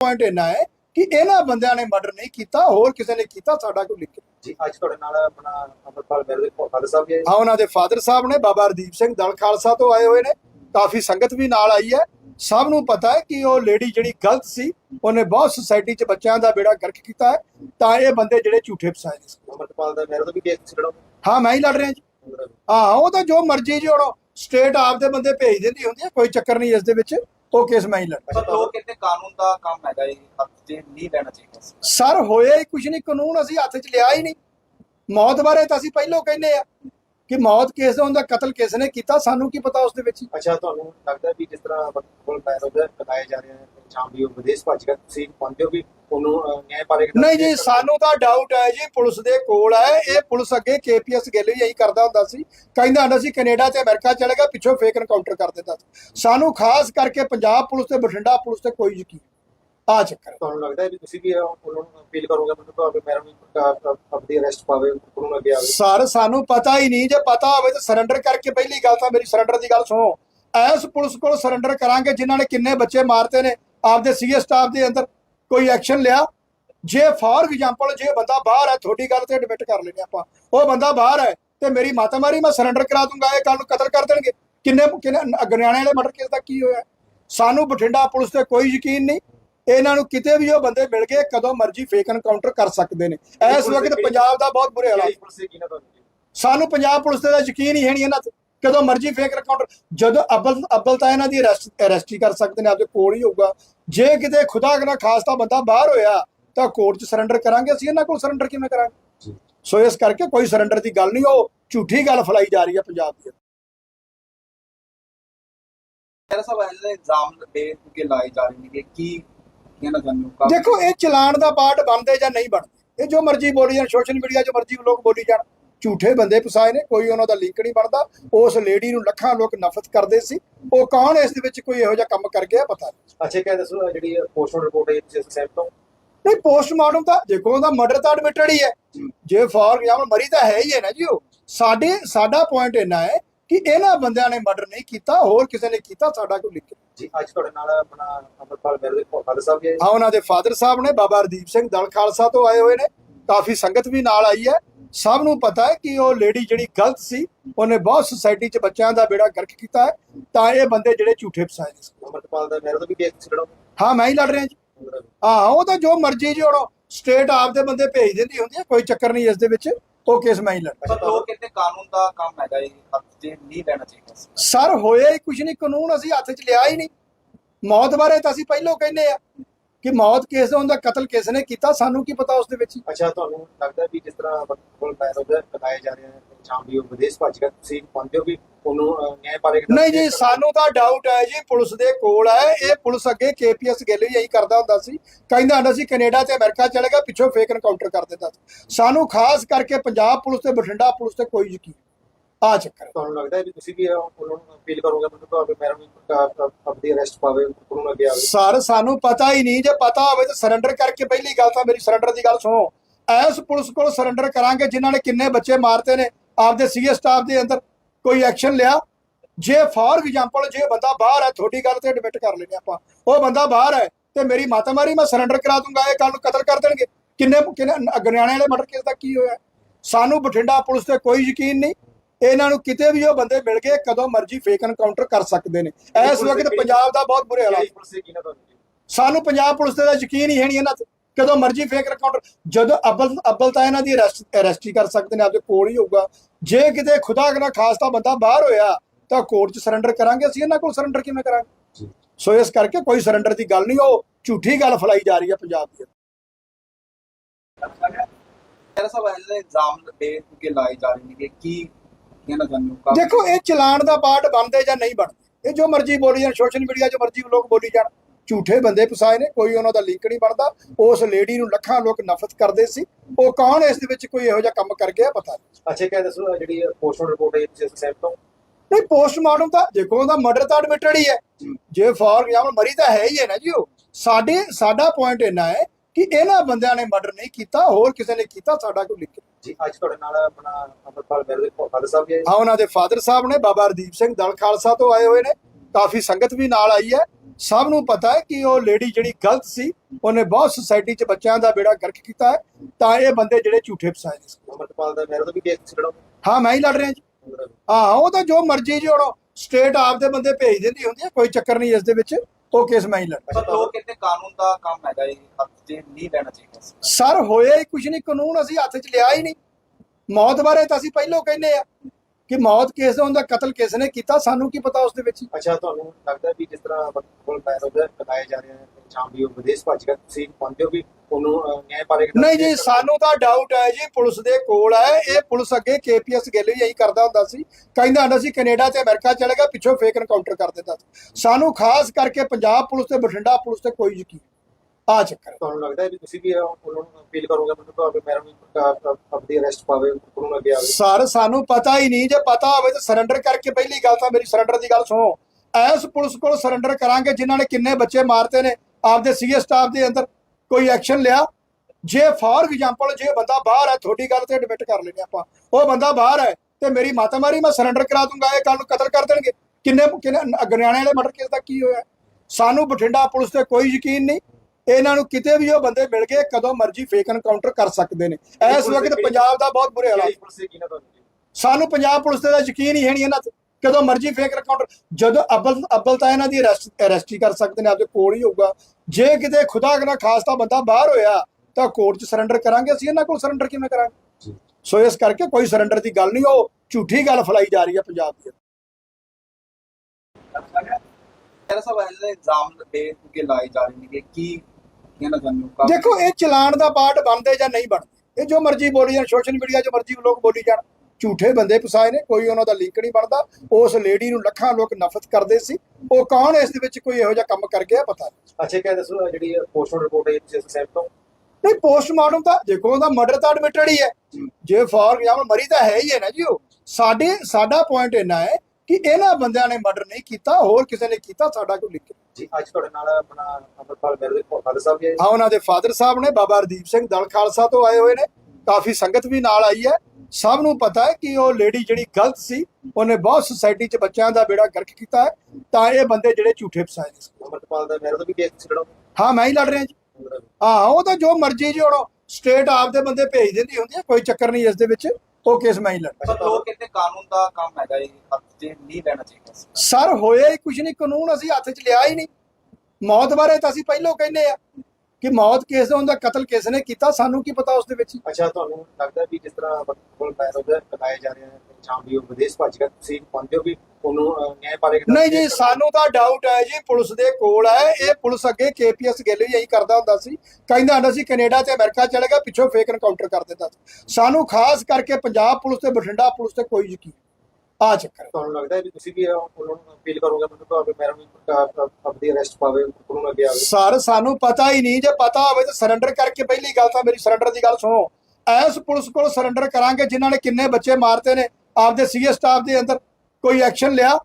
Point ਇੰਨਾ ਹੈ ਕਿ ਇਹਨਾਂ ਬੰਦਿਆਂ ਨੇ ਮਰਡਰ ਨਹੀਂ ਕੀਤਾ ਹੋਰ ਕਿਸੇ ਨੇ ਕੀਤਾ ਸਾਡਾ ਕੋਈ ਲਿਖ ਜੀ ਅੱਜ ਤੁਹਾਡੇ ਨਾਲ ਆਪਣਾ ਅਮਰਪਾਲ ਮੇਰੇ ਦੇ ਫਾਦਰ ਸਾਹਿਬ ਜੀ ਹਾਂ ਉਹਨਾਂ ਦੇ ਫਾਦਰ ਸਾਹਿਬ ਨੇ ਬਾਬਾ ਹਰਦੀਪ ਸਿੰਘ ਦਲ ਖਾਲਸਾ ਤੋਂ ਆਏ ਹੋਏ ਨੇ। ਕਾਫੀ ਸੰਗਤ ਵੀ ਨਾਲ ਆਈ ਹੈ। ਸਭ ਨੂੰ ਪਤਾ ਹੈ ਕਿ ਉਹ ਲੇਡੀ ਜਿਹੜੀ ਗਲਤ ਸੀ ਉਹਨੇ ਬਹੁਤ ਸੁਸਾਇਟੀ 'ਚ ਬੱਚਿਆਂ ਦਾ ਬੇੜਾ ਗਰਕ ਕੀਤਾ ਹੈ ਤਾਂ ਇਹ ਬੰਦੇ ਜਿਹੜੇ ਝੂਠੇ ਫਸਾਏ ਨੇ। ਅਮਰਪਾਲ ਦਾ ਮੇਰੇ ਤੋਂ ਵੀ ਕੇਸ ਛੜੋ ਹਾਂ ਮੈਂ ਹੀ ਲੜ ਰਿਹਾ ਜੀ। ਹਾਂ ਉਹ ਤਾਂ ਜੋ ਮਰਜ਼ੀ ਜੀ ਹੁਣ ਸਟੇਟ ਆਪਦੇ ਬੰਦੇ ਭੇਜ ਦਿੰਦੀ ਹੁੰਦੀ ਹੈ ਕੋਈ ਚੱਕਰ ਨਹੀਂ ਇਸ ਦੇ ਵਿੱਚ। ਉਹ ਕੇਸ ਮੈਂ ਹੀ ਲੜ ਪਰ ਲੋਕ ਕਹਿੰਦੇ ਕਾਨੂੰਨ ਦਾ ਕੰਮ ਹੈਗਾ ਇਹ ਹੱਥ 'ਚ ਨਹੀਂ ਲੈਣਾ ਚਾਹੀਦਾ ਸਰ ਹੋਇਆ ਹੀ ਕੁਝ ਨਹੀਂ ਕਾਨੂੰਨ ਅਸੀਂ ਹੱਥ 'ਚ ਲਿਆ ਹੀ ਨਹੀਂ। ਮੌਤ ਬਾਰੇ ਤਾਂ ਅਸੀਂ ਪਹਿਲਾਂ ਕਹਿੰਦੇ ਆ। ਕਿ ਮੌਤ ਕੇਸ ਦਾ ਹੁੰਦਾ ਕਤਲ ਕਿਸ ਨੇ ਕੀਤਾ ਸਾਨੂੰ ਕੀ ਪਤਾ ਉਸ ਦੇ ਵਿੱਚ? ਅੱਛਾ ਤੁਹਾਨੂੰ ਲੱਗਦਾ ਵੀ ਜਿਸ ਤਰ੍ਹਾਂ ਕੋਲ ਉਹਦੇ ਕਟਾਏ ਜਾ ਰਹੇ ਹਨ ਵੀ ਉਹ ਵਿਦੇਸ਼ ਭੱਜ ਗਿਆ ਤੁਸੀਂ ਮੰਨਦੇ ਹੋ ਵੀ ਉਹਨੂੰ ਨਿਆਂ ਪਾਰੇਗਾ ਨਹੀਂ ਜੀ ਸਾਨੂੰ ਤਾਂ ਡਾਊਟ ਹੈ ਜੀ ਪੁਲਿਸ ਦੇ ਕੋਲ ਹੈ ਇਹ ਪੁਲਿਸ ਅੱਗੇ ਕੇਪੀਐਸ ਗਿੱਲ ਵੀ ਇਹੀ ਕਰਦਾ ਹੁੰਦਾ ਸੀ। ਕਹਿੰਦਾ ਹੁੰਦਾ ਸੀ ਕੈਨੇਡਾ ਤੇ ਅਮਰੀਕਾ ਚਲੇ ਗਿਆ ਪਿੱਛੋਂ ਫੇਕ ਐਨਕਾਊਂਟਰ ਕਰ ਦਿੰਦਾ ਸੀ। ਸਾਨੂੰ ਖਾਸ ਕਰਕੇ ਪੰਜਾਬ ਪੁਲਿਸ ਤੇ ਬਠਿੰਡਾ ਪੁਲਿਸ ਤੇ ਕੋਈ ਯਕੀਨ ਆ ਚੱਕਰ। ਤੁਹਾਨੂੰ ਲੱਗਦਾ ਹੈ ਵੀ ਤੁਸੀਂ ਵੀ ਉਹਨਾਂ ਨੂੰ ਅਪੀਲ ਕਰੋਗੇ ਮਤਲਬ ਤੁਹਾਡੇ ਪੈਰਾਂ ਨੂੰ ਆਪਣੀ ਅਰੈਸਟ ਪਾਵੇ ਕਾਨੂੰਨ ਅੱਗੇ ਆਵੇ। ਸਰ ਸਾਨੂੰ ਪਤਾ ਹੀ ਨਹੀਂ ਜੇ ਪਤਾ ਹੋਵੇ ਤਾਂ ਸਰੈਂਡਰ ਕਰਕੇ ਪਹਿਲੀ ਗੱਲ ਤਾਂ ਮੇਰੀ ਸਰੈਂਡਰ ਦੀ ਗੱਲ ਸੁਣੋ। ਐਸ ਪੁਲਿਸ ਕੋਲ ਸਰੈਂਡਰ ਕਰਾਂਗੇ ਜਿਨ੍ਹਾਂ ਨੇ ਕਿੰਨੇ ਬੱਚੇ ਮਾਰਤੇ ਨੇ ਆਪਦੇ ਸੀਏ ਸਟਾਫ ਦੇ ਅੰਦਰ ਕੋਈ ਐਕਸ਼ਨ ਲਿਆ? ਜੇ ਫਾਰ ਐਗਜ਼ਾਮਪਲ ਜੇ ਬੰਦਾ ਬਾਹਰ ਹੈ ਤੁਹਾਡੀ ਗੱਲ ਤੇ ਐਡਮਿਟ ਕਰ ਲੈਨੇ ਆਪਾਂ। ਉਹ ਬੰਦਾ ਬਾਹਰ ਹੈ ਤੇ ਮੇਰੀ ਮਾਤਾ ਮਾਰੀ ਮੈਂ ਸਰੈਂਡਰ ਕਰਾ ਦੂੰਗਾ ਇਹ ਕੱਲ ਨੂੰ ਕਤਲ ਕਰ ਦੇਣਗੇ। ਕਿੰਨੇ ਕਿੰਨੇ ਗਨਿਆਣੇ ਵਾਲੇ ਮਰਡਰ ਕੇਸ ਦਾ ਕੀ ਹੋਇਆ? ਸਾਨੂੰ ਬਠਿੰਡਾ ਪੁਲਿਸ ਤੇ ਕੋਈ ਯਕੀਨ ਨਹੀਂ। ਇਹਨਾਂ ਨੂੰ ਕਿਤੇ ਵੀ ਉਹ ਬੰਦੇ ਮਿਲ ਗਏ ਕਦੋਂ ਮਰਜ਼ੀ ਫੇਕ ਐਨਕਾਊਂਟਰ ਕਰ ਸਕਦੇ ਨੇ। ਇਸ ਵਕਤ ਪੰਜਾਬ ਦਾ ਬਹੁਤ ਬੁਰੇ ਹਾਲਾਤ ਦੀ? ਸਾਨੂੰ ਪੰਜਾਬ ਪੁਲਿਸ ਤੇ ਤਾਂ ਯਕੀਨ ਹੀ ਹੈ ਨਹੀਂ ਇਹਨਾਂ ਤੇ ਕਦੋਂ ਮਰਜ਼ੀ ਫੇਕ ਰਿਕਾਊਂਟਰ ਜਦੋਂ ਅਬਲ ਅਬਲ ਤਾਂ ਇਹਨਾਂ ਦੀ ਅਰੈਸਟ ਅਰੈਸਟ ਹੀ ਕਰ ਸਕਦੇ ਨੇ ਆਪਦੇ ਕੋਲ ਹੀ ਹੋਊਗਾ। ਜੇ ਕਿਤੇ ਖੁਦਾ ਕਰਾ ਖਾਸਤਾ ਬੰਦਾ ਬਾਹਰ ਹੋਇਆ ਤਾਂ ਕੋਰਟ 'ਚ ਸਰੈਂਡਰ ਕਰਾਂਗੇ ਅਸੀਂ ਇਹਨਾਂ ਕੋਲ ਸਰੈਂਡਰ ਕਿਵੇਂ ਕਰਾਂਗੇ। ਸੋ ਇਸ ਕਰਕੇ ਕੋਈ ਸਰੈਂਡਰ ਦੀ ਗੱਲ ਨਹੀਂ ਉਹ ਝੂਠੀ ਗੱਲ ਫੈਲਾਈ ਜਾ ਰਹੀ ਹੈ ਪੰਜਾਬ ਦੀ। ਸਭ ਇਹਦੇ ਇਲਜ਼ਾਮ ਦੇ ਕੇ ਲਾਏ ਜਾ ਰਹੇ ਨੇ ਕਿ ਦੇਖੋ ਇਹ ਚਲਾਨ ਦਾ ਪਾਰਟ ਬਣਦੇ ਜਾਂ ਨਹੀਂ ਬਣਦੇ ਇਹ ਜੋ ਮਰਜ਼ੀ ਬੋਲੀ ਜਾਣ ਸੋਸ਼ਲ ਮੀਡੀਆ 'ਚ ਮਰਜ਼ੀ ਲੋਕ ਬੋਲੀ ਜਾਣ ਝੂਠੇ ਬੰਦੇ ਫਸਾਏ ਨੇ ਕੋਈ ਉਹਨਾਂ ਦਾ ਲਿੰਕ ਨਹੀਂ ਬਣਦਾ ਉਸ ਲੇਡੀ ਨੂੰ ਲੱਖਾਂ ਲੋਕ ਨਫ਼ਰਤ ਕਰਦੇ ਸੀ ਉਹ ਕੌਣ ਇਸ ਦੇ ਵਿੱਚ ਕੋਈ ਇਹੋ ਜਿਹਾ ਕੰਮ ਕਰ ਗਿਆ ਪਤਾ ਨਹੀਂ। ਅੱਛਾ ਕਿਹ ਦੱਸੋ ਜਿਹੜੀ ਪੋਸਟਮਾਰਟਮ ਰਿਪੋਰਟ ਹੈ ਤੁਸੀਂ ਸਹਿਮਤ ਹੋ ਨਹੀਂ ਪੋਸਟਮਾਰਟਮ ਤਾਂ ਦੇਖੋ ਉਹਦਾ ਮਰਡਰ ਤਾਂ ਐਡਮਿਟਡ ਹੀ ਹੈ। ਜੇ ਫਾਰ ਐਗਜ਼ਾਮਪਲ ਮਰੀ ਤਾਂ ਹੈ ਹੀ ਹੈ ਨਾ ਜੀ ਉਹ। ਸਾਡੇ ਸਾਡਾ ਪੁਆਇੰਟ ਇੰਨਾ ਹੈ ਕਿ ਇਹਨਾਂ ਬੰਦਿਆਂ ਨੇ ਮਰਡਰ ਨਹੀਂ ਕੀਤਾ ਹੋਰ ਕਿਸੇ ਨੇ ਕੀਤਾ ਸਾਡਾ ਕੋਈ ਲਿਖ ਜੀ ਅੱਜ ਤੁਹਾਡੇ ਨਾਲ ਆਪਣਾ ਅਮਰਪਾਲ ਮੇਰੇ ਦੇ ਫਾਦਰ ਸਾਹਿਬ ਜੀ ਹਾਂ ਉਹਨਾਂ ਦੇ ਫਾਦਰ ਸਾਹਿਬ ਨੇ ਬਾਬਾ ਹਰਦੀਪ ਸਿੰਘ ਦਲ ਖਾਲਸਾ ਤੋਂ ਆਏ ਹੋਏ ਨੇ ਕਾਫੀ ਸੰਗਤ ਵੀ ਨਾਲ ਆਈ ਹੈ। ਸਭ ਨੂੰ ਪਤਾ ਹੈ ਕਿ ਉਹ ਲੇਡੀ ਜਿਹੜੀ ਗਲਤ ਸੀ ਉਹਨੇ ਬਹੁਤ ਸੁਸਾਇਟੀ 'ਚ ਬੱਚਿਆਂ ਦਾ ਬੇੜਾ ਗਰਕ ਕੀਤਾ ਹੈ ਤਾਂ ਇਹ ਬੰਦੇ ਜਿਹੜੇ ਝੂਠੇ ਫਸਾਏ ਨੇ। ਅਮਰਪਾਲ ਦਾ ਮੇਰੇ ਤੋਂ ਵੀ ਕੇਸ ਛੜੋ ਹਾਂ ਮੈਂ ਹੀ ਲੜ ਰਿਹਾ ਜੀ। ਹਾਂ ਉਹ ਤਾਂ ਜੋ ਮਰਜ਼ੀ ਜੀ ਹੁਣ ਸਟੇਟ ਆਪਦੇ ਬੰਦੇ ਭੇਜ ਦਿੰਦੀ ਹੁੰਦੀ ਹੈ ਕੋਈ ਚੱਕਰ ਨਹੀਂ ਇਸ ਦੇ ਵਿੱਚ। ਉਹ ਕੇਸ ਮੈਂ ਹੀ ਲੜ ਪਰ ਲੋਕ ਕਹਿੰਦੇ ਕਾਨੂੰਨ ਦਾ ਕੰਮ ਹੈਗਾ ਇਹ ਹੱਥ 'ਚ ਨਹੀਂ ਲੈਣਾ ਚਾਹੀਦਾ ਸਰ ਹੋਇਆ ਹੀ ਕੁਝ ਨਹੀਂ ਕਾਨੂੰਨ ਅਸੀਂ ਹੱਥ 'ਚ ਲਿਆ ਹੀ ਨਹੀਂ। ਮੌਤ ਬਾਰੇ ਤਾਂ ਅਸੀਂ ਪਹਿਲਾਂ ਕਹਿੰਦੇ ਆ ਕਿ ਮੌਤ ਕੇਸ ਦਾ ਹੁੰਦਾ ਕਤਲ ਕਿਸ ਨੇ ਕੀਤਾ ਸਾਨੂੰ ਕੀ ਪਤਾ ਉਸ ਦੇ ਵਿੱਚ? ਅੱਛਾ ਤੁਹਾਨੂੰ ਲੱਗਦਾ ਵੀ ਜਿਸ ਤਰ੍ਹਾਂ ਕੋਲ ਪੈਰ ਉਹਦੇ ਕਟਾਏ ਜਾ ਰਹੇ ਹਨ ਜਾਂ ਵੀ ਉਹ ਵਿਦੇਸ਼ ਭੱਜ ਗਿਆ ਤੁਸੀਂ ਮੰਨਦੇ ਹੋ ਵੀ ਉਹਨੂੰ ਨਿਆਂ ਨਹੀਂ ਜੀ ਸਾਨੂੰ ਤਾਂ ਡਾਊਟ ਹੈ ਜੀ ਪੁਲਿਸ ਦੇ ਕੋਲ ਹੈ। ਇਹ ਪੁਲਿਸ ਅੱਗੇ ਕੇਪੀਐਸ ਗਿੱਲ ਵੀ ਇਹੀ ਕਰਦਾ ਹੁੰਦਾ ਸੀ। ਕਹਿੰਦਾ ਹੁੰਦਾ ਸੀ ਕੈਨੇਡਾ ਤੇ ਅਮਰੀਕਾ ਚਲੇ ਗਿਆ ਪਿੱਛੋਂ ਫੇਕ ਐਨਕਾਊਂਟਰ ਕਰ ਦਿੰਦਾ ਸੀ। ਸਾਨੂੰ ਖਾਸ ਕਰਕੇ ਪੰਜਾਬ ਪੁਲਿਸ ਤੇ ਬਠਿੰਡਾ ਪੁਲਿਸ ਤੇ ਕੋਈ ਯਕੀਨ ਆ ਚੱਕਰ। ਤੁਹਾਨੂੰ ਲੱਗਦਾ ਹੈ ਵੀ ਤੁਸੀਂ ਵੀ ਉਹਨਾਂ ਨੂੰ ਅਪੀਲ ਕਰੋਗੇ ਮਤਲਬ ਤੁਹਾਡੇ ਪੈਰਾਂ ਨੂੰ ਆਪਣੀ ਅਰੈਸਟ ਪਾਵੇ ਕਾਨੂੰਨ ਅੱਗੇ ਆਵੇ? ਸਰ ਸਾਨੂੰ ਪਤਾ ਹੀ ਨਹੀਂ ਜੇ ਪਤਾ ਹੋਵੇ ਤਾਂ ਸਰੈਂਡਰ ਕਰਕੇ ਪਹਿਲੀ ਗੱਲ ਤਾਂ ਮੇਰੀ ਸਰੈਂਡਰ ਦੀ ਗੱਲ ਸੁਣੋ। ਐਸ ਪੁਲਿਸ ਕੋਲ ਸਰੈਂਡਰ ਕਰਾਂਗੇ ਜਿਨ੍ਹਾਂ ਨੇ ਕਿੰਨੇ ਬੱਚੇ ਮਾਰਤੇ ਨੇ ਆਪਦੇ ਸੀਏ ਸਟਾਫ ਦੇ ਅੰਦਰ। ਕੋਈ ਐਕਸ਼ਨ ਲਿਆ? ਜੇ ਫਾਰ ਐਗਜ਼ਾਮਪਲ ਜੇ ਬੰਦਾ ਬਾਹਰ ਹੈ ਤੁਹਾਡੀ ਗੱਲ ਤੇ ਐਡਮਿਟ ਕਰ ਲੈਨੇ ਆਪਾਂ। ਉਹ ਬੰਦਾ ਬਾਹਰ ਹੈ ਤੇ ਮੇਰੀ ਮਾਤਾ ਮਾਰੀ ਮੈਂ ਸਰੈਂਡਰ ਕਰਾ ਦੂੰਗਾ ਇਹ ਕੱਲ ਨੂੰ ਕਤਲ ਕਰ ਦੇਣਗੇ। ਕਿੰਨੇ ਕਿੰਨੇ ਗਨਿਆਣੇ ਵਾਲੇ ਮਰਡਰ ਕੇਸ ਦਾ ਕੀ ਹੋਇਆ? ਸਾਨੂੰ ਬਠਿੰਡਾ ਪੁਲਿਸ ਤੇ ਕੋਈ ਯਕੀਨ ਨਹੀਂ। ਇਹਨਾਂ ਨੂੰ ਕਿਤੇ ਵੀ ਉਹ ਬੰਦੇ ਮਿਲ ਗਏ ਕਦੋਂ ਮਰਜ਼ੀ ਫੇਕ ਐਨਕਾਊਂਟਰ ਕਰ ਸਕਦੇ ਨੇ। ਇਸ ਵਕਤ ਪੰਜਾਬ ਦਾ ਬਹੁਤ ਬੁਰੇ ਹਾਲਾਤ। ਦੀ? ਸਾਨੂੰ ਪੰਜਾਬ ਪੁਲਿਸ ਤੇ ਤਾਂ ਯਕੀਨ ਹੀ ਹੈ ਨਹੀਂ ਇਹਨਾਂ ਤੇ। ਕਦੋਂ ਮਰਜ਼ੀ ਫੇਕ ਰਿਕਾਊਂਟਰ ਜਦੋਂ ਅਬਲ ਅਬਲ ਤਾਂ ਇਹਨਾਂ ਦੀ ਅਰੈਸਟ ਅਰੈਸਟ ਹੀ ਕਰ ਸਕਦੇ ਨੇ ਆਪਦੇ ਕੋਲ ਹੀ ਹੋਊਗਾ। ਜੇ ਕਿਤੇ ਖੁਦਾ ਕਰਾ ਖਾਸਤਾ ਬੰਦਾ ਬਾਹਰ ਹੋਇਆ ਤਾਂ ਕੋਰਟ 'ਚ ਸਰੈਂਡਰ ਕਰਾਂਗੇ ਅਸੀਂ ਇਹਨਾਂ ਕੋਲ ਸਰੈਂਡਰ ਕਿਵੇਂ ਕਰਾਂਗੇ। ਸੋ ਇਸ ਕਰਕੇ ਕੋਈ ਸਰੈਂਡਰ ਦੀ ਗੱਲ ਨਹੀਂ ਉਹ ਝੂਠੀ ਗੱਲ ਫੈਲਾਈ ਜਾ ਰਹੀ ਹੈ ਪੰਜਾਬ ਦੀ। ਦੇਖੋ ਇਹ ਚਲਾਨ ਦਾ ਪਾਰਟ ਬਣਦੇ ਜਾਂ ਨਹੀਂ ਬਣਦੇ ਇਹ ਜੋ ਮਰਜ਼ੀ ਬੋਲੀ ਜਾਣ ਸੋਸ਼ਲ ਮੀਡੀਆ 'ਚ ਮਰਜ਼ੀ ਲੋਕ ਬੋਲੀ ਜਾਣ ਝੂਠੇ ਬੰਦੇ ਫਸਾਏ ਨੇ ਕੋਈ ਉਹਨਾਂ ਦਾ ਲਿੰਕ ਨਹੀਂ ਬਣਦਾ। ਉਸ ਲੇਡੀ ਨੂੰ ਲੱਖਾਂ ਲੋਕ ਨਫ਼ਰਤ ਕਰਦੇ ਸੀ। ਉਹ ਕੌਣ ਇਸ ਦੇ ਵਿੱਚ ਕੋਈ ਇਹੋ ਜਿਹਾ ਕੰਮ ਕਰ ਗਿਆ ਪਤਾ ਨਹੀਂ। ਅੱਛਾ ਕਿਹ ਦੱਸੋ ਜਿਹੜੀ ਪੋਸਟਮਾਰਟਮ ਰਿਪੋਰਟ ਹੈ ਤੁਸੀਂ ਸਹਿਮਤ ਹੋ ਨਹੀਂ ਪੋਸਟਮਾਰਟਮ ਤਾਂ ਦੇਖੋ ਉਹਦਾ ਮਰਡਰ ਤਾਂ ਐਡਮਿਟਡ ਹੀ ਹੈ। ਜੇ ਫਾਰ ਐਗਜ਼ਾਮਪਲ ਮਰੀ ਤਾਂ ਹੈ ਹੀ ਹੈ ਨਾ ਜੀ ਉਹ। ਸਾਡੇ ਸਾਡਾ ਪੁਆਇੰਟ ਇੰਨਾ ਹੈ ਕਿ ਇਹਨਾਂ ਬੰਦਿਆਂ ਨੇ ਮਰਡਰ ਨਹੀਂ ਕੀਤਾ ਹੋਰ ਕਿਸੇ ਨੇ ਕੀਤਾ ਸਾਡਾ ਕੋਈ ਲਿਖ ਜੀ ਅੱਜ ਤੁਹਾਡੇ ਨਾਲ ਆਪਣਾ ਅਮਰਪਾਲ ਮੇਰੇ ਦੇ ਫਾਦਰ ਸਾਹਿਬ ਜੀ ਹਾਂ ਉਹਨਾਂ ਦੇ ਫਾਦਰ ਸਾਹਿਬ ਨੇ ਬਾਬਾ ਹਰਦੀਪ ਸਿੰਘ ਦਲ ਖਾਲਸਾ ਤੋਂ ਆਏ ਹੋਏ ਨੇ। ਕਾਫੀ ਸੰਗਤ ਵੀ ਨਾਲ ਆਈ ਹੈ। ਸਭ ਨੂੰ ਪਤਾ ਹੈ ਕਿ ਉਹ ਲੇਡੀ ਜਿਹੜੀ ਗਲਤ ਸੀ ਉਹਨੇ ਬਹੁਤ ਸੁਸਾਇਟੀ 'ਚ ਬੱਚਿਆਂ ਦਾ ਬੇੜਾ ਗਰਕ ਕੀਤਾ ਹੈ ਤਾਂ ਇਹ ਬੰਦੇ ਜਿਹੜੇ ਝੂਠੇ ਫਸਾਏ ਨੇ। ਅਮਰਪਾਲ ਦਾ ਮੇਰੇ ਤੋਂ ਵੀ ਕੇਸ ਛੜੋ। ਹਾਂ ਮੈਂ ਹੀ ਲੜ ਰਿਹਾ ਜੀ। ਹਾਂ ਉਹ ਤਾਂ ਜੋ ਮਰਜ਼ੀ ਜੀ ਹੁਣ ਸਟੇਟ ਆਪਦੇ ਬੰਦੇ ਭੇਜ ਦਿੰਦੀ ਹੁੰਦੀ ਹੈ ਕੋਈ ਚੱਕਰ ਨਹੀਂ ਇਸ ਦੇ ਵਿੱਚ ਉਹ ਕੇਸ ਮੈਂ ਹੀ ਲੜ ਪਰ ਲੋਕ ਕਹਿੰਦੇ ਕਾਨੂੰਨ ਦਾ ਕੰਮ ਹੈਗਾ ਇਹ ਹੱਥ 'ਚ ਨਹੀਂ ਲੈਣਾ ਚਾਹੀਦਾ ਸਰ ਹੋਇਆ ਹੀ ਕੁਝ ਨਹੀਂ ਕਾਨੂੰਨ ਅਸੀਂ ਹੱਥ 'ਚ ਲਿਆ ਹੀ ਨਹੀਂ। ਮੌਤ ਬਾਰੇ ਤਾਂ ਅਸੀਂ ਪਹਿਲਾਂ ਕਹਿੰਦੇ ਆ। ਕਿ ਮੌਤ ਕਿਸ ਦਾ ਹੁੰਦਾ ਕਤਲ ਕਿਸ ਨੇ ਕੀਤਾ ਸਾਨੂੰ ਕੀ ਪਤਾ ਉਸ ਦੇ ਵਿੱਚ? ਅੱਛਾ ਤੁਹਾਨੂੰ ਲੱਗਦਾ ਵੀ ਜਿਸ ਤਰ੍ਹਾਂ ਕੋਲ ਪੈਰੋਗ ਲਗਾਏ ਜਾ ਰਹੇ ਹਨ ਸ਼ਾਮ ਉਹ ਵਿਦੇਸ਼ ਭੱਜ ਗਿਆ ਤੁਸੀਂ ਮੰਨਦੇ ਹੋ ਵੀ ਉਹਨੂੰ ਨਿਆਂ ਪਾਰੇ ਨਹੀਂ ਜੀ ਸਾਨੂੰ ਤਾਂ ਡਾਊਟ ਹੈ ਜੀ ਪੁਲਿਸ ਦੇ ਕੋਲ ਹੈ। ਇਹ ਪੁਲਿਸ ਅੱਗੇ ਕੇਪੀਐਸ ਗਿੱਲ ਵੀ ਇਹੀ ਕਰਦਾ ਹੁੰਦਾ ਸੀ। ਕਹਿੰਦਾ ਹੁੰਦਾ ਸੀ ਕੈਨੇਡਾ ਤੇ ਅਮਰੀਕਾ ਚਲੇ ਗਿਆ ਪਿੱਛੋਂ ਫੇਕ ਐਨਕਾਊਂਟਰ ਕਰ ਦਿੰਦਾ ਸੀ। ਸਾਨੂੰ ਖਾਸ ਕਰਕੇ ਪੰਜਾਬ ਪੁਲਿਸ ਤੇ ਬਠਿੰਡਾ ਪੁਲਿਸ ਤੇ ਕੋਈ ਯਕੀਨ ਆ ਚੱਕਰ। ਤੁਹਾਨੂੰ ਲੱਗਦਾ ਹੈ ਵੀ ਤੁਸੀਂ ਵੀ ਉਹਨਾਂ ਨੂੰ ਅਪੀਲ ਕਰੋਗੇ ਮੈਨੂੰ ਤਾਂ ਆਪੇ ਨੂੰ ਆਪਣੀ ਅਰੈਸਟ ਪਾਵੇ ਕਾਨੂੰਨ ਅੱਗੇ ਆਵੇ। ਸਰ ਸਾਨੂੰ ਪਤਾ ਹੀ ਨਹੀਂ ਜੇ ਪਤਾ ਹੋਵੇ ਤਾਂ ਸਰੈਂਡਰ ਕਰਕੇ ਪਹਿਲੀ ਗੱਲ ਤਾਂ ਮੇਰੀ ਸਰੈਂਡਰ ਦੀ ਗੱਲ ਸੁਣੋ। ਐਸ ਪੁਲਿਸ ਕੋਲ ਸਰੈਂਡਰ ਕਰਾਂਗੇ ਜਿਨ੍ਹਾਂ ਨੇ ਕਿੰਨੇ ਬੱਚੇ ਮਾਰਤੇ ਨੇ ਆਪਦੇ ਸੀਏ ਸਟਾਫ ਦੇ ਅੰਦਰ ਕੋਈ ਐਕਸ਼ਨ ਲਿਆ? ਜੇ ਫਾਰ ਐਗਜ਼ਾਮਪਲ ਜੇ ਬੰਦਾ ਬਾਹਰ ਹੈ ਤੁਹਾਡੀ ਗੱਲ ਤੇ ਐਡਮਿਟ ਕਰ ਲੈਨੇ ਆਪਾਂ। ਉਹ ਬੰਦਾ ਬਾਹਰ ਹੈ ਤੇ ਮੇਰੀ ਮਾਤਾ ਮਾਰੀ ਮੈਂ ਸਰੈਂਡਰ ਕਰਾ ਦੂੰਗਾ ਇਹ ਕੱਲ ਨੂੰ ਕਤਲ ਕਰ ਦੇਣਗੇ। ਕਿੰਨੇ ਕਿੰਨੇ ਗਨਿਆਣੇ ਵਾਲੇ ਮਰਡਰ ਕੇਸ ਦਾ ਕੀ ਹੋਇਆ? ਸਾਨੂੰ ਬਠਿੰਡਾ ਪੁਲਿਸ ਤੇ ਕੋਈ ਯਕੀਨ ਨਹੀਂ। ਇਹਨਾਂ ਨੂੰ ਕਿਤੇ ਵੀ ਉਹ ਬੰਦੇ ਮਿਲ ਗਏ ਕਦੋਂ ਮਰਜ਼ੀ ਫੇਕ ਐਨਕਾਊਂਟਰ ਕਰ ਸਕਦੇ ਨੇ। ਇਸ ਵਕਤ ਪੰਜਾਬ ਦਾ ਬਹੁਤ ਬੁਰੇ ਹਾਲਾਤ ਦੀ? ਸਾਨੂੰ ਪੰਜਾਬ ਪੁਲਿਸ ਤੇ ਤਾਂ ਯਕੀਨ ਹੀ ਹੈ ਨਹੀਂ ਇਹਨਾਂ ਤੇ ਕਦੋਂ ਮਰਜ਼ੀ ਫੇਕ ਰਿਕਾਊਂਟਰ ਜਦੋਂ ਅਬਲ ਅਬਲ ਤਾਂ ਇਹਨਾਂ ਦੀ ਅਰੈਸਟ ਅਰੈਸਟ ਹੀ ਕਰ ਸਕਦੇ ਨੇ ਆਪਦੇ ਕੋਲ ਹੀ ਹੋਊਗਾ। ਜੇ ਕਿਤੇ ਖੁਦਾ ਕਰਾ ਖਾਸਤਾ ਬੰਦਾ ਬਾਹਰ ਹੋਇਆ ਤਾਂ ਕੋਰਟ 'ਚ ਸਰੈਂਡਰ ਕਰਾਂਗੇ ਅਸੀਂ ਇਹਨਾਂ ਕੋਲ ਸਰੈਂਡਰ ਕਿਵੇਂ ਕਰਾਂਗੇ। ਸੋ ਇਸ ਕਰਕੇ ਕੋਈ ਸਰੈਂਡਰ ਦੀ ਗੱਲ ਨਹੀਂ ਉਹ ਝੂਠੀ ਗੱਲ ਫੈਲਾਈ ਜਾ ਰਹੀ ਹੈ ਪੰਜਾਬ ਦੀ। ਸਭ ਦੇ ਇਲਜ਼ਾਮ ਦੇ ਕੇ ਲਾਏ ਜਾ ਰਹੇ ਨੇ ਕਿ ਦੇਖੋ ਇਹ ਚਲਾਨ ਦਾ ਪਾਰਟ ਬਣਦੇ ਜਾਂ ਨਹੀਂ ਬਣਦੇ। ਇਹ ਜੋ ਮਰਜ਼ੀ ਬੋਲੀ ਜਾਣ ਸੋਸ਼ਲ ਮੀਡੀਆ 'ਚ ਮਰਜ਼ੀ ਲੋਕ ਬੋਲੀ ਜਾਣ। ਝੂਠੇ ਬੰਦੇ ਫਸਾਏ ਨੇ ਕੋਈ ਉਹਨਾਂ ਦਾ ਲਿੰਕ ਨਹੀਂ ਬਣਦਾ। ਉਸ ਲੇਡੀ ਨੂੰ ਲੱਖਾਂ ਲੋਕ ਨਫ਼ਰਤ ਕਰਦੇ ਸੀ। ਉਹ ਕੌਣ ਇਸ ਦੇ ਵਿੱਚ ਕੋਈ ਇਹੋ ਜਿਹਾ ਕੰਮ ਕਰ ਗਿਆ ਪਤਾ ਨਹੀਂ। ਅੱਛਾ ਕਿਹਾ ਦੱਸੋ ਜਿਹੜੀ ਪੋਸਟਮਾਰਟਮ ਰਿਪੋਰਟ ਹੈ ਤੁਸੀਂ ਸੈਂਪ ਤੋਂ ਨਹੀਂ ਪੋਸਟਮਾਰਟਮ ਤਾਂ ਦੇਖੋ ਉਹਦਾ ਮਰਡਰ ਤਾਂ ਐਡਮਿਟਡ ਹੀ ਹੈ। ਜੇ ਫਾਰ ਐਗਜ਼ਾਮਪਲ ਮਰੀ ਤਾਂ ਹੈ ਹੀ ਹੈ ਨਾ ਜੀ ਉਹ। ਸਾਡੇ ਸਾਡਾ ਪੁਆਇੰਟ ਇੰਨਾ ਹੈ ਕਿ ਇਹਨਾਂ ਬੰਦਿਆਂ ਨੇ ਮਰਡਰ ਨਹੀਂ ਕੀਤਾ ਹੋਰ ਕਿਸੇ ਨੇ ਕੀਤਾ ਸਾਡਾ ਕੋਈ ਲਿੰਕ ਨਹੀਂ। ਜੀ ਅੱਜ ਤੁਹਾਡੇ ਨਾਲ ਆਪਣਾ ਅਮਰਪਾਲ ਮੇਰੇ ਦੇ ਫਾਦਰ ਸਾਹਿਬ ਜੀ ਆਏ। ਹਾਂ ਉਹਨਾਂ ਦੇ ਫਾਦਰ ਸਾਹਿਬ ਨੇ ਬਾਬਾ ਹਰਦੀਪ ਸਿੰਘ ਦਲ ਖਾਲਸਾ ਤੋਂ ਆਏ ਹੋਏ ਨੇ। ਕਾਫੀ ਸੰਗਤ ਵੀ ਨਾਲ ਆਈ ਹੈ। ਸਭ ਨੂੰ ਪਤਾ ਹੈ ਕਿ ਉਹ ਲੇਡੀ ਜਿਹੜੀ ਗਲਤ ਸੀ ਉਹਨੇ ਬਹੁਤ ਸੁਸਾਇਟੀ 'ਚ ਬੱਚਿਆਂ ਦਾ ਬੇੜਾ ਗਰਕ ਕੀਤਾ ਹੈ। ਤਾਂ ਇਹ ਬੰਦੇ ਜਿਹੜੇ ਝੂਠੇ ਫਸਾਏ ਨੇ। ਅਮਰਪਾਲ ਦਾ ਮੇਰੇ ਤੋਂ ਵੀ ਕੇਸ ਛੜੋ ਹਾਂ ਮੈਂ ਹੀ ਲੜ ਰਿਹਾ ਜੀ। ਹਾਂ ਉਹ ਤਾਂ ਜੋ ਮਰਜ਼ੀ ਜੀ ਹੁਣ ਸਟੇਟ ਆਪਦੇ ਬੰਦੇ ਭੇਜ ਦਿੰਦੀ ਹੁੰਦੀ ਹੈ ਕੋਈ ਚੱਕਰ ਨਹੀਂ ਇਸ ਦੇ ਵਿੱਚ। ਉਹ ਕੇਸ ਮੈਂ ਹੀ ਲੜ ਪਰ ਲੋਕ ਕਹਿੰਦੇ ਕਾਨੂੰਨ ਦਾ ਕੰਮ ਹੈਗਾ ਇਹ ਹੱਥ 'ਚ ਨਹੀਂ ਲੈਣਾ ਚਾਹੀਦਾ ਸੀ। ਸਰ ਹੋਇਆ ਹੀ ਕੁਝ ਨਹੀਂ ਕਾਨੂੰਨ ਅਸੀਂ ਹੱਥ 'ਚ ਲਿਆ ਹੀ ਨਹੀਂ। ਮੌਤ ਬਾਰੇ ਤਾਂ ਅਸੀਂ ਪਹਿਲਾਂ ਕਹਿੰਦੇ ਆ। ਕਿ ਮੌਤ ਕਿਸ ਦਾ ਹੁੰਦਾ ਕਤਲ ਕਿਸ ਨੇ ਕੀਤਾ ਸਾਨੂੰ ਕੀ ਪਤਾ ਉਸ ਦੇ ਵਿੱਚ? ਅੱਛਾ ਤੁਹਾਨੂੰ ਲੱਗਦਾ ਵੀ ਜਿਸ ਤਰ੍ਹਾਂ ਕੋਲ ਪੈਰੋਗ ਲਗਾਏ ਜਾ ਰਹੇ ਹਨ ਸ਼ਾਮ ਵੀ ਉਹ ਵਿਦੇਸ਼ ਭੱਜ ਗਿਆ ਤੁਸੀਂ ਮੰਨਦੇ ਹੋ ਵੀ ਉਹਨੂੰ ਨਿਆਂ ਪਾਰੇ ਨਹੀਂ ਜੀ ਸਾਨੂੰ ਤਾਂ ਡਾਊਟ ਹੈ ਜੀ ਪੁਲਿਸ ਦੇ ਕੋਲ ਹੈ। ਇਹ ਪੁਲਿਸ ਅੱਗੇ ਕੇਪੀਐਸ ਗਿੱਲ ਵੀ ਇਹੀ ਕਰਦਾ ਹੁੰਦਾ ਸੀ। ਕਹਿੰਦਾ ਹੁੰਦਾ ਸੀ ਕੈਨੇਡਾ ਤੇ ਅਮਰੀਕਾ ਚਲੇ ਗਿਆ ਪਿੱਛੋਂ ਫੇਕ ਐਨਕਾਊਂਟਰ ਕਰ ਦਿੰਦਾ ਸੀ। ਸਾਨੂੰ ਖਾਸ ਕਰਕੇ ਪੰਜਾਬ ਪੁਲਿਸ ਤੇ ਬਠਿੰਡਾ ਪੁਲਿਸ ਤੇ ਕੋਈ ਯਕੀਨ ਆ ਚੱਕਰ ਹੈ। ਤੁਹਾਨੂੰ ਲੱਗਦਾ ਹੈ ਵੀ ਤੁਸੀਂ ਵੀ ਉਹਨਾਂ ਨੂੰ ਅਪੀਲ ਕਰੋਗੇ? ਮੈਨੂੰ ਤਾਂ ਆਪੇ ਨੂੰ ਆਪਣੀ ਅਰੈਸਟ ਪਾਵੇ ਕਾਨੂੰਨ ਅੱਗੇ ਆਵੇ। ਸਰ ਸਾਨੂੰ ਪਤਾ ਹੀ ਨਹੀਂ ਜੇ ਪਤਾ ਹੋਵੇ ਤਾਂ ਸਰੈਂਡਰ ਕਰਕੇ ਪਹਿਲੀ ਗੱਲ ਤਾਂ ਮੇਰੀ ਸਰੈਂਡਰ ਦੀ ਗੱਲ ਸੁਣੋ। ਐਸ ਪੁਲਿਸ ਕੋਲ ਸਰੈਂਡਰ ਕਰਾਂਗੇ ਜਿਨ੍ਹਾਂ ਨੇ ਕਿੰਨੇ ਬੱਚੇ ਮਾਰਤੇ ਨੇ ਆਪਦੇ ਸੀਏ ਸਟਾਫ ਦੇ ਅੰਦਰ ਕੋਈ ਐਕਸ਼ਨ ਲਿਆ?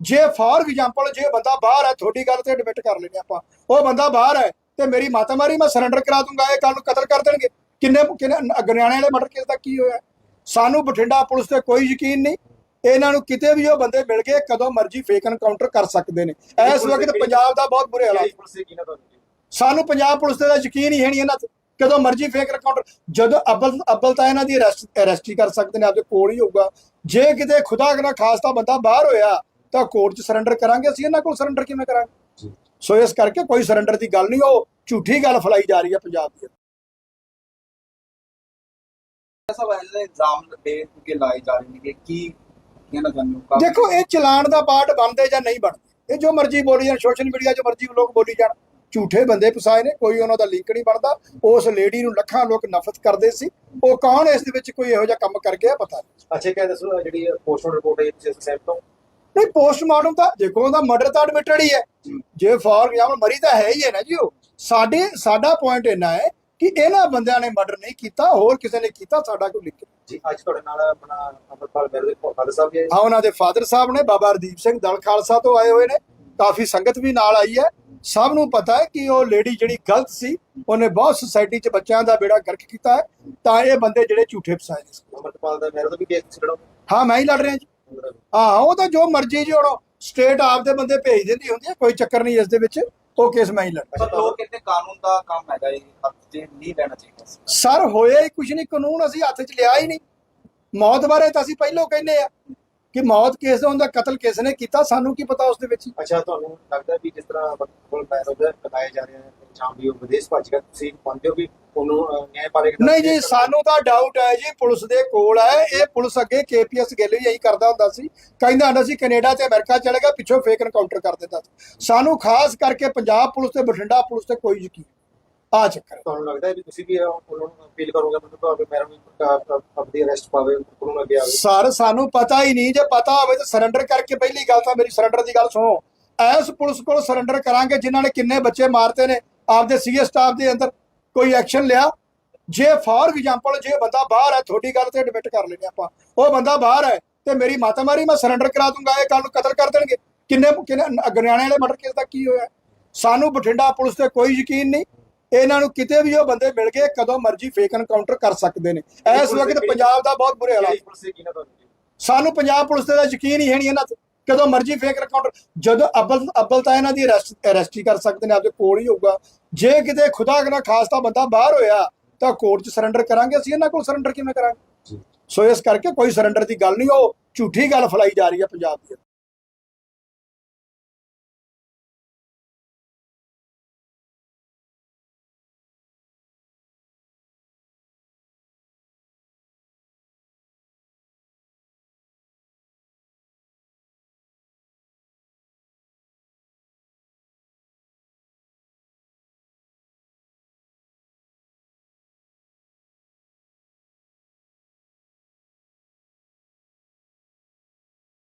ਜੇ ਫਾਰ ਐਗਜ਼ਾਮਪਲ ਜੇ ਬੰਦਾ ਬਾਹਰ ਹੈ ਤੁਹਾਡੀ ਗੱਲ ਤੇ ਐਡਮਿਟ ਕਰ ਲੈਨੇ ਆਪਾਂ। ਉਹ ਬੰਦਾ ਬਾਹਰ ਹੈ ਤੇ ਮੇਰੀ ਮਾਤਾ ਮਾਰੀ ਮੈਂ ਸਰੈਂਡਰ ਕਰਾ ਦੂੰਗਾ ਇਹ ਕੱਲ ਨੂੰ ਕਤਲ ਕਰ ਦੇਣਗੇ। ਕਿੰਨੇ ਕਿੰਨੇ ਗਨਿਆਣੇ ਵਾਲੇ ਮਰਡਰ ਕੇਸ ਦਾ ਕੀ ਹੋਇਆ? ਸਾਨੂੰ ਬਠਿੰਡਾ ਪੁਲਿਸ ਤੇ ਕੋਈ ਯਕੀਨ ਨਹੀਂ। ਇਹਨਾਂ ਨੂੰ ਕਿਤੇ ਵੀ ਉਹ ਬੰਦੇ ਮਿਲ ਗਏ ਕਦੋਂ ਮਰਜ਼ੀ ਫੇਕ ਐਨਕਾਊਂਟਰ ਕਰ ਸਕਦੇ ਨੇ। ਇਸ ਵਕਤ ਪੰਜਾਬ ਦਾ ਬਹੁਤ ਬੁਰੇ ਹਾਲਾਤ। ਦੀ? ਸਾਨੂੰ ਪੰਜਾਬ ਪੁਲਿਸ ਤੇ ਤਾਂ ਯਕੀਨ ਹੀ ਹੈ ਨਹੀਂ ਇਹਨਾਂ ਤੇ। ਕਦੋਂ ਮਰਜ਼ੀ ਫੇਕ ਰਿਕਾਊਂਟਰ ਜਦੋਂ ਅਬਲ ਅਬਲ ਤਾਂ ਇਹਨਾਂ ਦੀ ਅਰੈਸਟ ਅਰੈਸਟ ਹੀ ਕਰ ਸਕਦੇ ਨੇ ਆਪਦੇ ਕੋਲ ਹੀ ਹੋਊਗਾ। ਜੇ ਕਿਤੇ ਖੁਦਾ ਕਰਾ ਖਾਸਤਾ ਬੰਦਾ ਬਾਹਰ ਹੋਇਆ ਤਾਂ ਕੋਰਟ 'ਚ ਸਰੈਂਡਰ ਕਰਾਂਗੇ ਅਸੀਂ ਇਹਨਾਂ ਕੋਲ ਸਰੈਂਡਰ ਕਿਵੇਂ ਕਰਾਂਗੇ। ਸੋ ਇਸ ਕਰਕੇ ਕੋਈ ਸਰੈਂਡਰ ਦੀ ਗੱਲ ਨਹੀਂ ਉਹ ਝੂਠੀ ਗੱਲ ਫੈਲਾਈ ਜਾ ਰਹੀ ਹੈ ਪੰਜਾਬ ਦੀ। ਸਭ ਦੇ ਇਲਜ਼ਾਮ ਦੇ ਕੇ ਲਾਏ ਜਾ ਰਹੇ ਨੇ ਕਿ ਕੀ ਕਹਿਣਾ ਚਾਹੁੰਦੇ ਦੇਖੋ ਇਹ ਚਲਾਨ ਦਾ ਪਾਰਟ ਬਣਦੇ ਜਾਂ ਨਹੀਂ ਬਣਦੇ। ਇਹ ਜੋ ਮਰਜ਼ੀ ਬੋਲੀ ਜਾਣ ਸੋਸ਼ਲ ਮੀਡੀਆ 'ਚ ਮਰਜ਼ੀ ਲੋਕ ਬੋਲੀ ਜਾਣ ਝੂਠੇ ਬੰਦੇ ਫਸਾਏ ਨੇ ਕੋਈ ਉਹਨਾਂ ਦਾ ਲਿੰਕ ਨਹੀਂ ਬਣਦਾ। ਉਸ ਲੇਡੀ ਨੂੰ ਲੱਖਾਂ ਲੋਕ ਨਫ਼ਰਤ ਕਰਦੇ ਸੀ। ਉਹ ਕੌਣ ਇਸ ਦੇ ਵਿੱਚ ਕੋਈ ਇਹੋ ਜਿਹਾ ਕੰਮ ਕਰ ਗਿਆ ਪਤਾ ਨਹੀਂ। ਅੱਛਾ ਕਿਹਾ ਦੱਸੋ ਜਿਹੜੀ ਪੋਸਟਮਾਰਟਮ ਰਿਪੋਰਟ ਹੈ ਤੁਸੀਂ ਸੈਂਪ ਤੋਂ? ਨਹੀਂ ਪੋਸਟਮਾਰਟਮ ਤਾਂ ਦੇਖੋ ਉਹਦਾ ਮਰਡਰ ਤਾਂ ਐਡਮਿਟਡ ਹੀ ਹੈ। ਜੇ ਫਾਰ ਐਗਜ਼ਾਮਪਲ ਮਰੀ ਤਾਂ ਹੈ ਹੀ ਹੈ ਨਾ ਜੀ ਉਹ। ਸਾਡੇ ਸਾਡਾ ਪੁਆਇੰਟ ਇੰਨਾ ਹੈ ਕਿ ਇਹਨਾਂ ਬੰਦਿਆਂ ਨੇ ਮਰਡਰ ਨਹੀਂ ਕੀਤਾ ਹੋਰ ਕਿਸੇ ਨੇ ਕੀਤਾ ਸਾਡਾ ਕੋਈ ਨਹੀਂ ਜੀ ਅੱਜ ਤੁਹਾਡੇ ਨਾਲ ਆਪਣਾ ਅਮਰਪਾਲ ਮੇਰੇ ਦੇ ਫਾਦਰ ਸਾਹਿਬ ਜੀ। ਹਾਂ ਉਹਨਾਂ ਦੇ ਫਾਦਰ ਸਾਹਿਬ ਨੇ ਬਾਬਾ ਹਰਦੀਪ ਸਿੰਘ ਦਲ ਖਾਲਸਾ ਤੋਂ ਆਏ ਹੋਏ ਨੇ। ਕਾਫੀ ਸੰਗਤ ਵੀ ਨਾਲ ਆਈ ਹੈ। ਸਭ ਨੂੰ ਪਤਾ ਹੈ ਕਿ ਉਹ ਲੇਡੀ ਜਿਹੜੀ ਗਲਤ ਸੀ ਉਹਨੇ ਬਹੁਤ ਸੁਸਾਇਟੀ 'ਚ ਬੱਚਿਆਂ ਦਾ ਬੇੜਾ ਗਰਕ ਕੀਤਾ ਹੈ। ਤਾਂ ਇਹ ਬੰਦੇ ਜਿਹੜੇ ਝੂਠੇ ਫਸਾਏ ਨੇ। ਅਮਰਪਾਲ ਦਾ ਮੇਰੇ ਤੋਂ ਵੀ ਕੇਸ ਛੜੋ ਹਾਂ ਮੈਂ ਹੀ ਲੜ ਰਿਹਾ ਜੀ। ਹਾਂ ਉਹ ਤਾਂ ਜੋ ਮਰਜ਼ੀ ਜੀ ਹੁਣ ਸਟੇਟ ਆਪਦੇ ਬੰਦੇ ਭੇਜ ਦਿੰਦੀ ਹੁੰਦੀ ਹੈ ਕੋਈ ਚੱਕਰ ਨਹੀਂ ਇਸ ਦੇ ਵਿੱਚ। ਉਹ ਕੇਸ ਮੈਂ ਹੀ ਲੜ ਪਰ ਲੋਕ ਕਹਿੰਦੇ ਕਾਨੂੰਨ ਦਾ ਕੰਮ ਹੈਗਾ ਇਹ ਹੱਥ 'ਚ ਨਹੀਂ ਲੈਣਾ ਚਾਹੀਦਾ ਸਰ ਹੋਇਆ ਹੀ ਕੁਝ ਨਹੀਂ ਕਾਨੂੰਨ ਅਸੀਂ ਹੱਥ 'ਚ ਲਿਆ ਹੀ ਨਹੀਂ। ਮੌਤ ਬਾਰੇ ਤਾਂ ਅਸੀਂ ਪਹਿਲਾਂ ਕਹਿੰਦੇ ਆ। ਕਿ ਮੌਤ ਕਿਸ ਦਾ ਹੁੰਦਾ ਕਤਲ ਕਿਸ ਨੇ ਕੀਤਾ ਸਾਨੂੰ ਕੀ ਪਤਾ ਉਸ ਦੇ ਵਿੱਚ? ਅੱਛਾ ਤੁਹਾਨੂੰ ਲੱਗਦਾ ਵੀ ਜਿਸ ਤਰ੍ਹਾਂ ਕੋਲ ਪੈਰੋਂ ਦੇ ਕਟਾਏ ਜਾ ਰਹੇ ਹਨ ਇਲਜ਼ਾਮ ਵੀ ਉਹ ਵਿਦੇਸ਼ ਭੱਜ ਗਿਆ ਤੁਸੀਂ ਮੰਨਦੇ ਹੋ ਵੀ ਉਹਨੂੰ ਨਿਆਂ ਪਾਲੇਗਾ ਨਹੀਂ ਜੀ ਸਾਨੂੰ ਤਾਂ ਡਾਊਟ ਹੈ ਜੀ ਪੁਲਿਸ ਦੇ ਕੋਲ ਹੈ ਇਹ ਪੁਲਿਸ ਅੱਗੇ ਕੇਪੀਐਸ ਗਿੱਲ ਵੀ ਇਹੀ ਕਰਦਾ ਹੁੰਦਾ ਸੀ ਕਹਿੰਦਾ ਹੁੰਦਾ ਸੀ ਕੈਨੇਡਾ ਤੇ ਅਮਰੀਕਾ ਚਲੇ ਗਿਆ ਪਿੱਛੋਂ ਫੇਕ ਐਨਕਾਊਂਟਰ ਕਰ ਦਿੰਦਾ ਸੀ। ਸਾਨੂੰ ਖਾਸ ਕਰਕੇ ਪੰਜਾਬ ਪੁਲਿਸ ਤੇ ਬਠਿੰਡਾ ਪੁਲਿਸ ਤੇ ਕੋਈ ਯਕੀਨ ਆ ਚੱਕਰ। ਤੁਹਾਨੂੰ ਲੱਗਦਾ ਹੈ ਵੀ ਤੁਸੀਂ ਵੀ ਉਹਨਾਂ ਨੂੰ ਅਪੀਲ ਕਰੋਗੇ? ਮਤਲਬ ਤੁਹਾਡੇ ਪੈਰੋਂ ਨੂੰ ਆਪਣੀ ਅਰੈਸਟ ਪਾਵੇ ਕਾਨੂੰਨ ਅੱਗੇ ਆਵੇ। ਸਰ ਸਾਨੂੰ ਪਤਾ ਹੀ ਨਹੀਂ ਜੇ ਪਤਾ ਹੋਵੇ ਤਾਂ ਸਰੈਂਡਰ ਕਰਕੇ ਪਹਿਲੀ ਗੱਲ ਤਾਂ ਮੇਰੀ ਸਰੈਂਡਰ ਦੀ ਗੱਲ ਸੁਣੋ। ਐਸ ਪੁਲਿਸ ਕੋਲ ਸਰੈਂਡਰ ਕਰਾਂਗੇ ਜਿਨ੍ਹਾਂ ਨੇ ਕਿੰਨੇ ਬੱਚੇ ਮਾਰਤੇ ਨੇ ਆਪਦੇ ਸੀਏ ਸਟਾਫ ਦੇ ਅੰਦਰ ਕੋਈ ਐਕਸ਼ਨ ਲਿਆ? ਜੇ ਫਾਰ ਐਗਜ਼ਾਮਪਲ ਜੇ ਬੰਦਾ ਬਾਹਰ ਹੈ ਤੁਹਾਡੀ ਗੱਲ ਤੇ ਐਡਮਿਟ ਕਰ ਲੈਨੇ ਆਪਾਂ। ਉਹ ਬੰਦਾ ਬਾਹਰ ਹੈ ਤੇ ਮੇਰੀ ਮਾਤਾ ਮਾਰੀ ਮੈਂ ਸਰੈਂਡਰ ਕਰਾ ਦੂੰਗਾ ਇਹ ਕੱਲ ਨੂੰ ਕਤਲ ਕਰ ਦੇਣਗੇ। ਕਿੰਨੇ ਕਿੰਨੇ ਗਰਿਆਣੇ ਵਾਲੇ ਮਰਡਰ ਕੇਸ ਦਾ ਕੀ ਹੋਇਆ? ਸਾਨੂੰ ਬਠਿੰਡਾ ਪੁਲਿਸ ਤੇ ਕੋਈ ਯਕੀਨ ਨਹੀਂ। ਇਹਨਾਂ ਨੂੰ ਕਿਤੇ ਵੀ ਉਹ ਬੰਦੇ ਮਿਲ ਗਏ ਕਦੋਂ ਮਰਜ਼ੀ ਫੇਕ ਐਨਕਾਊਂਟਰ ਕਰ ਸਕਦੇ ਨੇ। ਇਸ ਵਕਤ ਪੰਜਾਬ ਦਾ ਬਹੁਤ ਬੁਰੇ ਹਾਲਾਤ। ਦੀ? ਸਾਨੂੰ ਪੰਜਾਬ ਪੁਲਿਸ ਤੇ ਤਾਂ ਯਕੀਨ ਹੀ ਹੈ ਨਹੀਂ ਇਹਨਾਂ ਤੇ। ਕਦੋਂ ਮਰਜ਼ੀ ਫੇਕ ਰਿਕਾਰਡ ਜਦੋਂ ਅਬਲ ਅਬਲ ਤਾਂ ਇਹਨਾਂ ਦੀ ਅਰੈਸਟ ਅਰੈਸਟ ਹੀ ਕਰ ਸਕਦੇ ਨੇ ਆਪਦੇ ਕੋਲ ਹੀ ਹੋਊਗਾ। ਜੇ ਕਿਤੇ ਖੁਦਾ ਕਰਾ ਖਾਸਤਾ ਬੰਦਾ ਬਾਹਰ ਹੋਇਆ ਤਾਂ ਕੋਰਟ 'ਚ ਸਰੈਂਡਰ ਕਰਾਂਗੇ ਅਸੀਂ ਇਹਨਾਂ ਕੋਲ ਸਰੈਂਡਰ ਕਿਵੇਂ ਕਰਾਂਗੇ। ਸੋ ਇਸ ਕਰਕੇ ਕੋਈ ਸਰੈਂਡਰ ਦੀ ਗੱਲ ਨਹੀਂ ਉਹ ਝੂਠੀ ਗੱਲ ਫੈਲਾਈ ਜਾ ਰਹੀ ਹੈ ਪੰਜਾਬ ਦੀ।